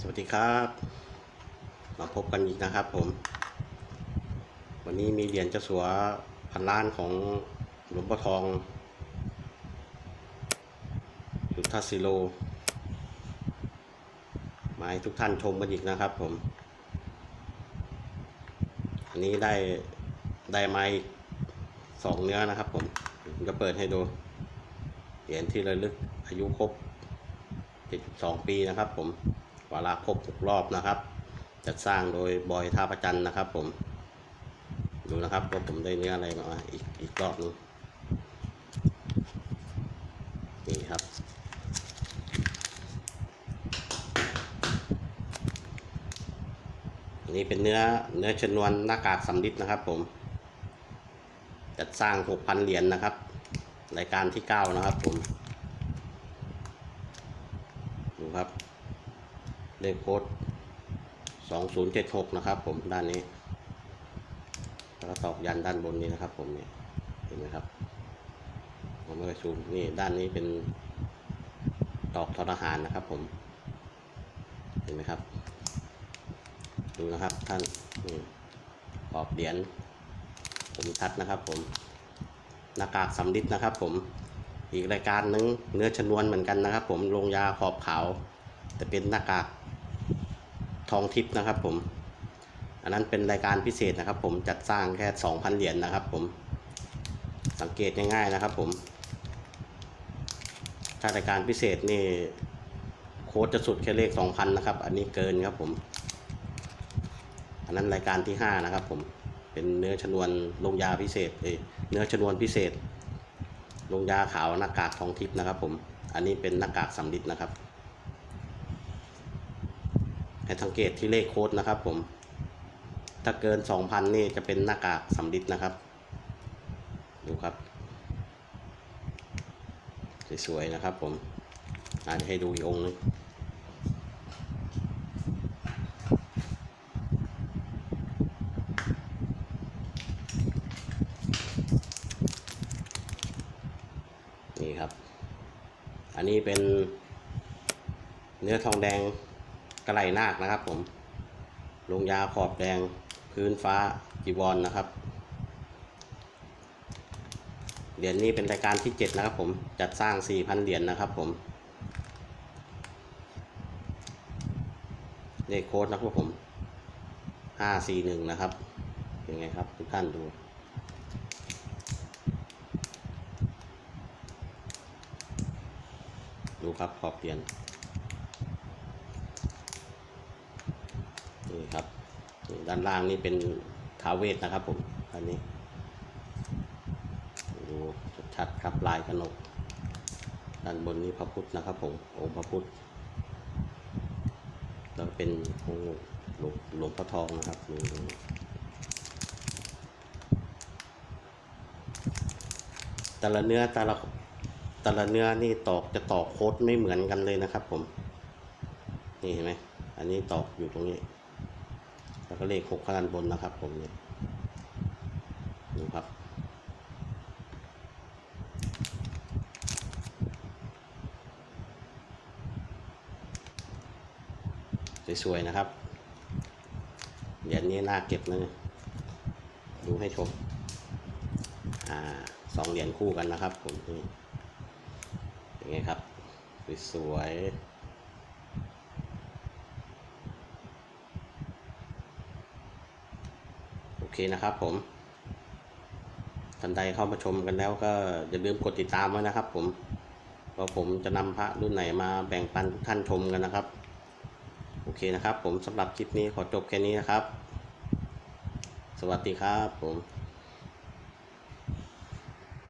สวัสดีครับ มาพบกันอีกนะครับผม วันนี้มีเหรียญเจ้าสัวพันล้านของหลวงพ่อทองยุทธศิโล มาให้ทุกท่านชมกันอีกนะครับผม อันนี้ได้ได้ไม้สองเนื้อนะครับผมผมจะเปิดให้ดู เหรียญที่ระลึกอายุครบ 72 ปีนะครับผม วาระครบ6รอบนะครับจัดสร้างโดยบอยท่าประจันนะครับ ผม ดูนะครับว่าผมได้เนื้ออะไรมาอีกอีกรอบหนึงนี่ครับอันนี้เป็นเนื้อเนื้อชนวนหน้ากากสำลิดนะครับ ผม จัดสร้าง6,000เหรียญนะครับรายการที่9นะครับ ผม ดูครับ เลขโค้ด2076 นะครับผมด้านนี้ แล้วก็ตอกยันด้านบนนี้นะครับผมเนี่ยเห็นไหมครับผมไม่ได้ซูมนี่ด้านนี้เป็นตอกทอทหารนะครับผม เห็นไหมครับ ดูนะครับท่านนี่ขอบเหรียญผมทัดนะครับผมหน้ากากสำลิดนะครับผมอีกรายการหนึงเนื้อชนวนเหมือนกันนะครับผมลงยาขอบขาวแต่เป็นหน้ากาก ทองทิพย์นะครับผม อันนั้นเป็นรายการพิเศษนะครับผมจัดสร้างแค่2,000เหรียญนะครับผม สังเกตง่ายๆนะครับผม ถ้ารายการพิเศษนี่โค้ดจะสุดแค่เลข2,000นะครับ อันนี้เกินครับผม อันนั้นรายการที่ 5 นะครับผม เป็นเนื้อชนวนลงยาพิเศษเอเนื้อชนวนพิเศษ ลงยาขาวหน้ากากทองทิพย์นะครับผม อันนี้เป็นหน้ากากสำลิดนะครับ ให้สังเกตที่เลขโค้ดนะครับผม ถ้าเกิน 2,000 นี่จะเป็นหน้ากากสำลิดนะครับ ดูครับ สวยๆนะครับผมอาจจะให้ดูอีกองหนึงนี่ครับ อันนี้เป็นเนื้อทองแดง กระไหลนาคนะครับ ผม ลงยาขอบแดงพื้นฟ้าจีวรนนะครับเหรียญนี้เป็นรายการที่ 7 นะครับ ผมจัดสร้าง 4,000 เหรียญนะครับ ผมเลขโค้ดนะครับผม541 นะครับเป็นไงครับทุกท่านดูดูครับขอบเหรียญ นี่ครับด้านล่างนี่เป็นท้าเวทนะครับผมอันนี้ดูชัดครับลายกนก ด้านบนนี้พระพุทธนะครับผมองค์พระพุทธแล้วเป็นองค์หลวงหลวงพ่อทองนะครับนี่ตรงนี้แต่ละเนื้อแต่ละแต่ละเนื้อนี่ตอกจะตอกโคดไม่เหมือนกันเลยนะครับผม นี่เห็นไหมอันนี้ตอกอยู่ตรงนี้ แล้วก็เลขหกข้างด้นบนนะครับ ผมเนี่ยดูครับ สวยๆนะครับเหรียญนี้น่าเก็บนะดูให้ชมอ่าสองเหรียญคู่กันนะครับ ผมนี่เป็นไงครับ สวยๆโอ เคนะครับผมท่านใดเข้ามาชมกันแล้วก็อย่าลืมกดติดตามไว้นะครับผมเพราผมจะนำพระรุ่นไหนมาแบ่งปันท่านชมกันนะครับ โอเคนะครับ ผมสำหรับคลิปนี้ขอจบแค่นี้นะครับ สวัสดีครับผม